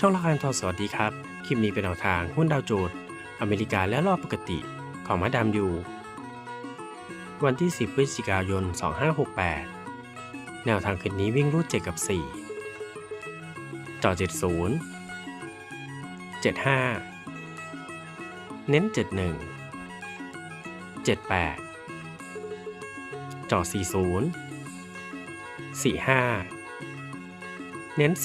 ช่องละครทอสวัสดีครับ คลิปนี้เป็นแนวทางหุ้นดาวโจนส์อเมริกาและรอบปกติของมาดามยูวันที่ 10 พฤศจิกายน 2568 แนวทางคืนนี้วิ่งรูด 7 กับ 4 ต่อ 70 75 เน้น 71 78 จ่อ 40 45 เน้น 41